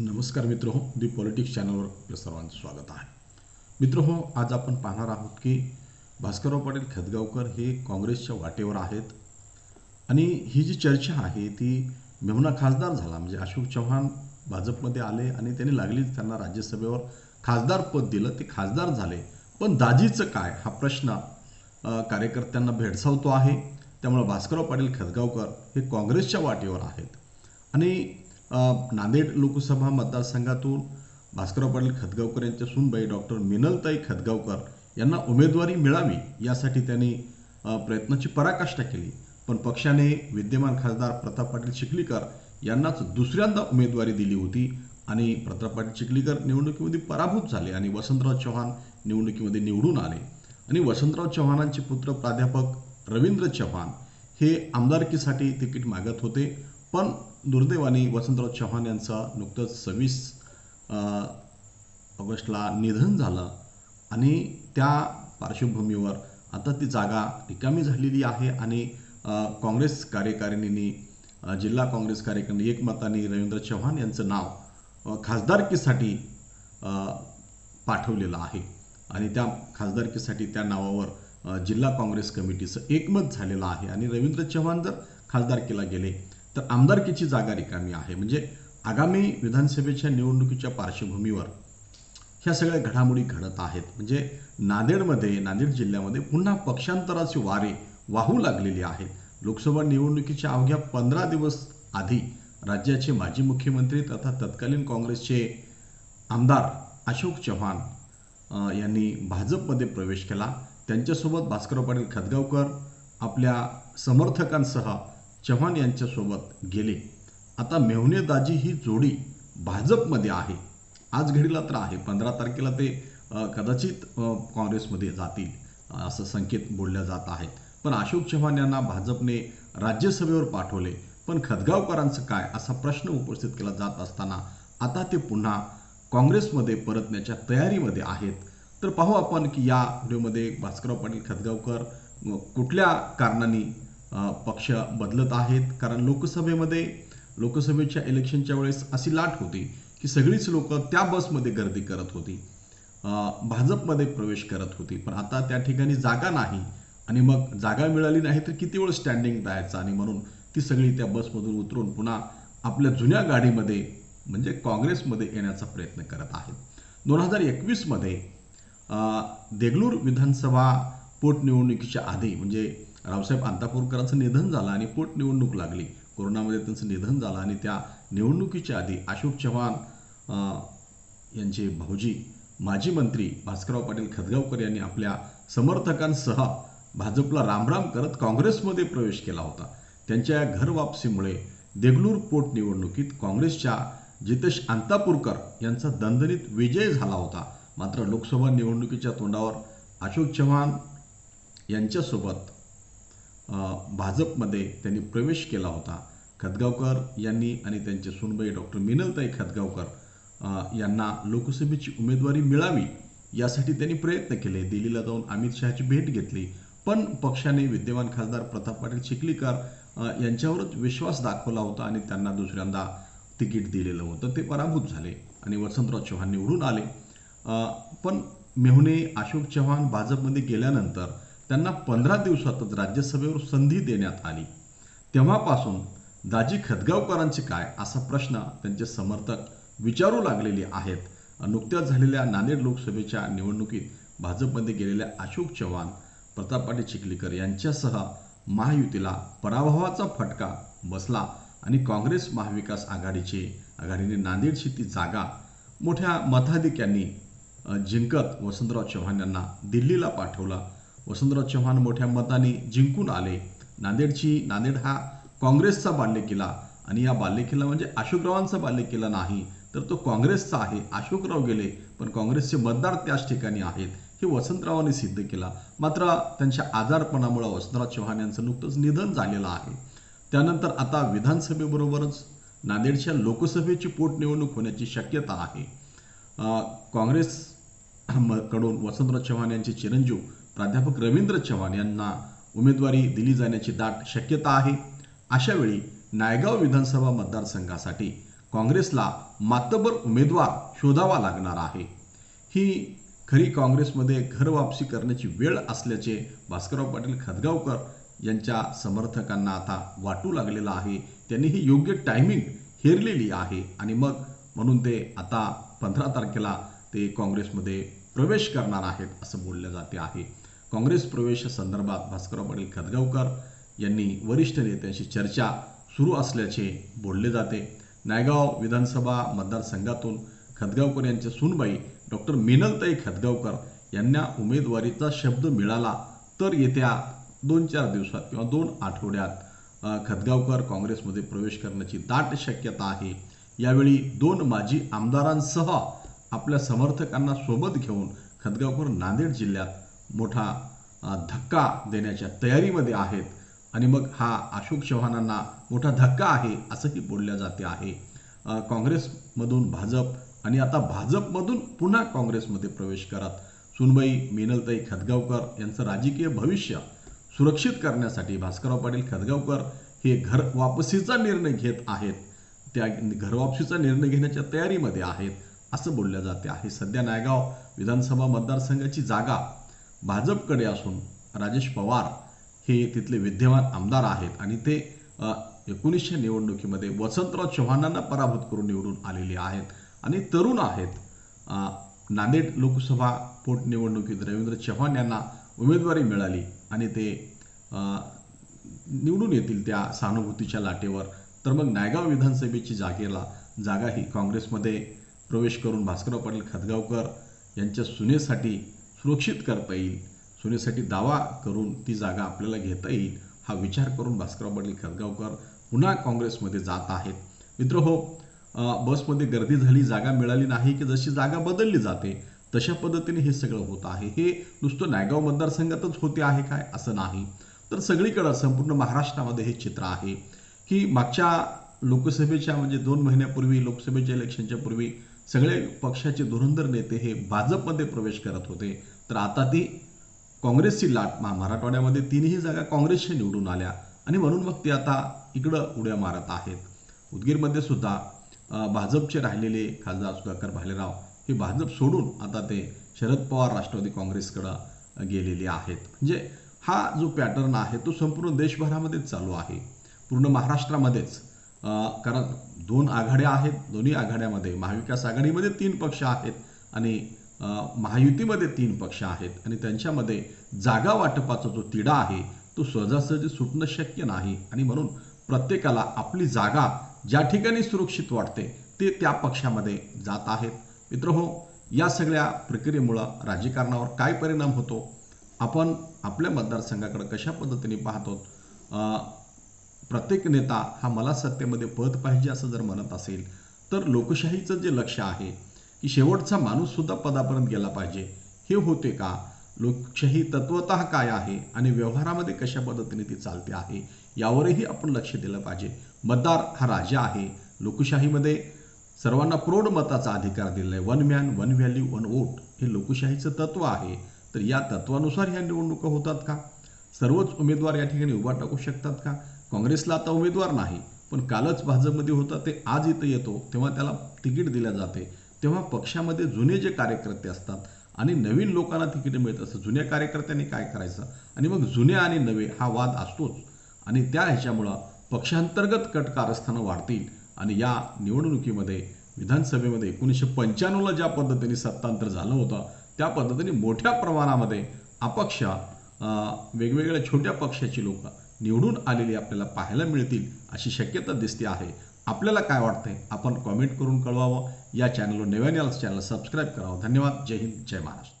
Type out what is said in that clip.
नमस्कार मित्र हो दी पॉलिटिक्स चॅनलवर आपलं सर्वांचं स्वागत आहे. मित्र हो आज आपण पाहणार आहोत की भास्करराव पाटील खतगावकर हे काँग्रेसच्या वाटेवर आहेत. आणि ही जी चर्चा आहे ती मेहुणा खासदार झाला म्हणजे अशोक चव्हाण भाजपमध्ये आले आणि त्यांनी लागली त्यांना राज्यसभेवर खासदार पद दिलं ते खासदार झाले. पण दाजीचं काय? हा प्रश्न कार्यकर्त्यांना भेडसावतो आहे. त्यामुळे भास्करराव पाटील खतगावकर हे काँग्रेसच्या वाटेवर आहेत. आणि नांदेड लोकसभा मतदारसंघातून भास्करराव पाटील खतगावकर यांच्या सूनबाई डॉक्टर मिनलताई खतगावकर यांना उमेदवारी मिळावी यासाठी त्यांनी प्रयत्नाची पराकाष्ठा केली. पण पक्षाने विद्यमान खासदार प्रताप पाटील चिखलीकर यांनाच दुसऱ्यांदा उमेदवारी दिली होती आणि प्रताप पाटील चिखलीकर निवडणुकीमध्ये पराभूत झाले आणि वसंतराव चव्हाण निवडणुकीमध्ये निवडून आले. आणि वसंतराव चव्हाणांचे पुत्र प्राध्यापक रवींद्र चव्हाण हे आमदारकीसाठी तिकीट मागत होते. पण दुर्दैवाने वसंतराव चव्हाण यांचं नुकतंच सव्वीस ऑगस्टला निधन झालं आणि त्या पार्श्वभूमीवर आता ती जागा रिकामी झालेली आहे आणि काँग्रेस कार्यकारिणीने जिल्हा काँग्रेस कार्यकारिणी एकमताने रवींद्र चव्हाण यांचं नाव खासदारकीसाठी पाठवलेलं आहे. आणि त्या खासदारकीसाठी त्या नावावर जिल्हा काँग्रेस कमिटीचं एकमत झालेलं आहे. आणि रवींद्र चव्हाण जर खासदारकीला गेले तर आमदारकीची जागा रिकामी आहे. म्हणजे आगामी विधानसभेच्या निवडणुकीच्या पार्श्वभूमीवर ह्या सगळ्या घडामोडी घडत आहेत. म्हणजे नांदेडमध्ये नांदेड जिल्ह्यामध्ये पुन्हा पक्षांतराचे वारे वाहू लागलेले आहेत. लोकसभा निवडणुकीच्या अवघ्या पंधरा दिवस आधी राज्याचे माजी मुख्यमंत्री तथा तत्कालीन काँग्रेसचे आमदार अशोक चव्हाण यांनी भाजपमध्ये प्रवेश केला. त्यांच्यासोबत भास्करराव पाटील खतगावकर आपल्या समर्थकांसह चव्हाण यांच्यासोबत गेले. आता मेहुनेदाजी ही जोडी भाजपमध्ये आहे. आज घडीला तर आहे. पंधरा तारखेला ते कदाचित काँग्रेसमध्ये जातील असं संकेत बोलल्या जात आहेत. पण अशोक चव्हाण यांना भाजपने राज्यसभेवर पाठवले. पण खतगावकरांचं काय? असा प्रश्न उपस्थित केला जात असताना आता ते पुन्हा काँग्रेसमध्ये परतण्याच्या तयारीमध्ये आहेत. तर पाहू आपण की या व्हिडिओमध्ये भास्करराव पाटील खतगावकर कुठल्या कारणांनी पक्ष बदलत आहेत. कारण लोकसभेमध्ये लोकसभेच्या इलेक्शनच्या वेळेस अशी लाट होती की सगळीच लोक त्या बसमध्ये गर्दी करत होती. भाजपमध्ये प्रवेश करत होती. पण आता त्या ठिकाणी जागा नाही आणि मग जागा मिळाली नाही तर किती वेळ स्टँडिंग राहायचं? आणि म्हणून ती सगळी त्या बसमधून उतरून पुन्हा आपल्या जुन्या गाडीमध्ये म्हणजे काँग्रेसमध्ये येण्याचा प्रयत्न करत आहेत. दोन हजार एकवीसमध्ये देगलूर विधानसभा पोटनिवडणुकीच्या आधी म्हणजे रावसाहेब अंतापूरकरांचं निधन झालं आणि पोटनिवडणूक लागली. कोरोनामध्ये त्यांचं निधन झालं आणि त्या निवडणुकीच्या आधी अशोक चव्हाण यांचे भाऊजी माजी मंत्री भास्करराव पाटील खदगावकर यांनी आपल्या समर्थकांसह भाजपला रामराम करत काँग्रेसमध्ये प्रवेश केला होता. त्यांच्या या घर वापसीमुळे देगलूर पोटनिवडणुकीत काँग्रेसच्या जितेश अंतापूरकर यांचा दणदणीत विजय झाला होता. मात्र लोकसभा निवडणुकीच्या तोंडावर अशोक चव्हाण यांच्यासोबत भाजपमध्ये त्यांनी प्रवेश केला होता. खतगावकर यांनी आणि त्यांचे सुनबाई डॉक्टर मिनलताई खतगावकर यांना लोकसभेची उमेदवारी मिळावी यासाठी त्यांनी प्रयत्न केले. दिल्लीला जाऊन अमित शहाची भेट घेतली. पण पक्षाने विद्यमान खासदार प्रताप पाटील चिखलीकर यांच्यावरच विश्वास दाखवला होता आणि त्यांना दुसऱ्यांदा तिकीट दिलेलं होतं. ते पराभूत झाले आणि वसंतराव चव्हाण निवडून आले. पण मेहुणे अशोक चव्हाण भाजपमध्ये गेल्यानंतर त्यांना पंधरा दिवसातच राज्यसभेवर संधी देण्यात आली. तेव्हापासून दाजी खतगावकरांचे काय असा प्रश्न त्यांचे समर्थक विचारू लागलेले आहेत. नुकत्याच झालेल्या नांदेड लोकसभेच्या निवडणुकीत भाजपमध्ये गेलेल्या अशोक चव्हाण प्रताप पाटील चिखलीकर यांच्यासह महायुतीला पराभवाचा फटका बसला आणि काँग्रेस महाविकास आघाडीचे आघाडीने नांदेडची ती जागा मोठ्या मताधिक्यांनी जिंकत वसंतराव चव्हाण यांना दिल्लीला पाठवला. वसंतराव चव्हाण मोठ्या मताने जिंकून आले. नांदेडची नांदेड हा काँग्रेसचा बाल्यकिला आणि या बाल्यकिला म्हणजे अशोकरावांचा बाल्यकिला नाही तर तो काँग्रेसचा आहे. अशोकराव गेले पण काँग्रेसचे मतदार त्याच ठिकाणी आहेत. हे वसंतरावांनी सिद्ध केला. मात्र त्यांच्या आजारपणामुळे वसंतराव चव्हाण यांचं नुकतंच निधन झालेलं आहे. त्यानंतर आता विधानसभेबरोबरच नांदेडच्या लोकसभेची पोटनिवडणूक होण्याची शक्यता आहे. काँग्रेस कडून वसंतराव चव्हाण यांचे चिरंजीव प्राध्यापक रवींद्र चव्हाण यांना उमेदवारी दिली जाण्याची दाट शक्यता आहे. अशावेळी नायगाव विधानसभा मतदारसंघासाठी काँग्रेसला मातबर उमेदवार शोधावा लागणार आहे. ही खरी काँग्रेसमध्ये घर वापसी करण्याची वेळ असल्याचे भास्करराव पाटील खदगावकर यांच्या समर्थकांना आता वाटू लागलेलं आहे. त्यांनी ही योग्य टायमिंग हेरलेली आहे आणि मग म्हणून ते आता पंधरा तारखेला ते काँग्रेसमध्ये प्रवेश करणार आहेत असं बोललं जाते आहे. काँग्रेस प्रवेशासंदर्भात भास्करराव पाटील खदगावकर यांनी वरिष्ठ नेत्यांशी चर्चा सुरू असल्याचे बोलले जाते. नायगाव विधानसभा मतदारसंघातून खदगावकर यांच्या सूनबाई डॉक्टर मिनलताई खदगावकर यांना उमेदवारीचा शब्द मिळाला तर येत्या दोन चार दिवसात किंवा दोन आठवड्यात खदगावकर काँग्रेसमध्ये प्रवेश करण्याची दाट शक्यता आहे. यावेळी दोन माजी आमदारांसह आपल्या समर्थकांना सोबत घेऊन खदगावकर नांदेड जिल्ह्यात मोठा धक्का देण्याच्या तयारीमध्ये आहेत. आणि मग हा अशोक चव्हाणांना मोठा धक्का आहे असंही बोलल्या जाते आहे. काँग्रेसमधून भाजप आणि आता भाजपमधून पुन्हा काँग्रेसमध्ये प्रवेश करत सुनबाई मिनलताई खदगावकर यांचं राजकीय भविष्य सुरक्षित करण्यासाठी भास्करराव पाटील खदगावकर हे घर वापसीचा निर्णय घेत आहेत. त्या घरवापसीचा निर्णय घेण्याच्या तयारीमध्ये आहेत असं बोलल्या जाते आहे. सध्या नायगाव विधानसभा मतदारसंघाची जागा भाजपकडे असून राजेश पवार हे तिथले विद्यमान आमदार आहेत आणि ते एकोणीसशे निवडणुकीमध्ये वसंतराव चव्हाणांना पराभूत करून निवडून आलेले आहेत आणि तरुण आहेत. नांदेड लोकसभा पोटनिवडणुकीत रवींद्र चव्हाण यांना उमेदवारी मिळाली आणि ते निवडून येतील त्या सहानुभूतीच्या लाटेवर. तर मग नायगाव विधानसभेची जागेला जागा ही काँग्रेसमध्ये प्रवेश करून भास्करराव पाटील खदगावकर यांच्या सुनेसाठी सुरक्षित करता येईल. सुनेसाठी दावा करून ती जागा आपल्याला घेता येईल हा विचार करून भास्करराव पाटील खतगावकर पुन्हा काँग्रेसमध्ये जात आहेत. मित्र हो बसमध्ये गर्दी झाली जागा मिळाली नाही की जशी जागा बदलली जाते तशा पद्धतीने हे सगळं होत आहे. हे नुसतं नायगाव मतदारसंघातच होते आहे काय असं नाही. तर सगळीकडं संपूर्ण महाराष्ट्रामध्ये हे चित्र आहे. की मागच्या लोकसभेच्या म्हणजे दोन महिन्यापूर्वी लोकसभेच्या इलेक्शनच्या पूर्वी सगळे पक्षाचे धुरंधर नेते हे भाजपमध्ये प्रवेश करत होते. तर आता ती काँग्रेसची लाट मराठवाड्यामध्ये तीनही जागा काँग्रेसच्या निवडून आल्या. आणि म्हणून मग ते आता इकडं उड्या मारत आहेत. उदगीरमध्ये सुद्धा भाजपचे राहिलेले खासदार सुधाकर भालेराव हे भाजप सोडून आता ते शरद पवार राष्ट्रवादी काँग्रेसकडं गेलेले आहेत. म्हणजे हा जो पॅटर्न आहे तो संपूर्ण देशभरामध्येच चालू आहे. पूर्ण महाराष्ट्रामध्येच. कारण दोन आघाड्या आहेत दोन्ही आघाड्यामध्ये महाविकास आघाडीमध्ये तीन पक्ष आहेत आणि महायुतीमध्ये तीन पक्ष आहेत आणि त्यांच्यामध्ये जागा वाटपाचा जो तिढा आहे तो सहजासहजी सुटणं शक्य नाही आणि म्हणून प्रत्येकाला आपली जागा ज्या ठिकाणी सुरक्षित वाटते ते त्या पक्षामध्ये जात आहेत. मित्र हो या सगळ्या प्रक्रियेमुळं राजकारणावर काय परिणाम होतो? आपण आपल्या मतदारसंघाकडे कशा पद्धतीने पाहतो? प्रत्येक नेता हा मला सत्तेमध्ये पद पाहिजे असं जर म्हणत असेल तर लोकशाहीचं जे लक्ष आहे की शेवटचा माणूससुद्धा पदापर्यंत गेला पाहिजे. हे होते का? लोकशाही तत्वत काय आहे आणि व्यवहारामध्ये कशा पद्धतीने ती चालते आहे यावरही आपण लक्ष दिलं पाहिजे. मतदार हा राजा आहे. लोकशाहीमध्ये सर्वांना प्रौढ मताचा अधिकार दिलेला आहे. One man one value one vote हे लोकशाहीचं तत्व आहे. तर या तत्वानुसार ह्या निवडणुका होतात का? सर्वच उमेदवार या ठिकाणी उभा टाकू शकतात का? काँग्रेसला आता उमेदवार नाही पण कालच भाजपमध्ये होता ते आज इथं येतो तेव्हा त्याला तिकीट दिल्या जाते. तेव्हा पक्षामध्ये जुने जे कार्यकर्ते असतात आणि नवीन लोकांना तिकीट मिळत असतं. जुन्या कार्यकर्त्यांनी काय करायचं? आणि मग जुने आणि नवे हा वाद असतोच. आणि त्या ह्याच्यामुळं पक्षांतर्गत कट कारस्थानं वाढतील. आणि या निवडणुकीमध्ये विधानसभेमध्ये एकोणीसशे पंच्याण्णवला ज्या पद्धतीने सत्तांतर झालं होतं त्या पद्धतीने मोठ्या प्रमाणामध्ये अपक्ष वेगवेगळ्या छोट्या पक्षाची लोकं निवडून आलेली आपल्याला पाहायला मिळतील अशी शक्यता दिसते आहे. आपल्याला काय वाटतंय? आपण कॉमेंट करून कळवावं. या चॅनलवर नव्याने आलं चॅनल सबस्क्राईब करावं. धन्यवाद. जय हिंद. जय महाराष्ट्र.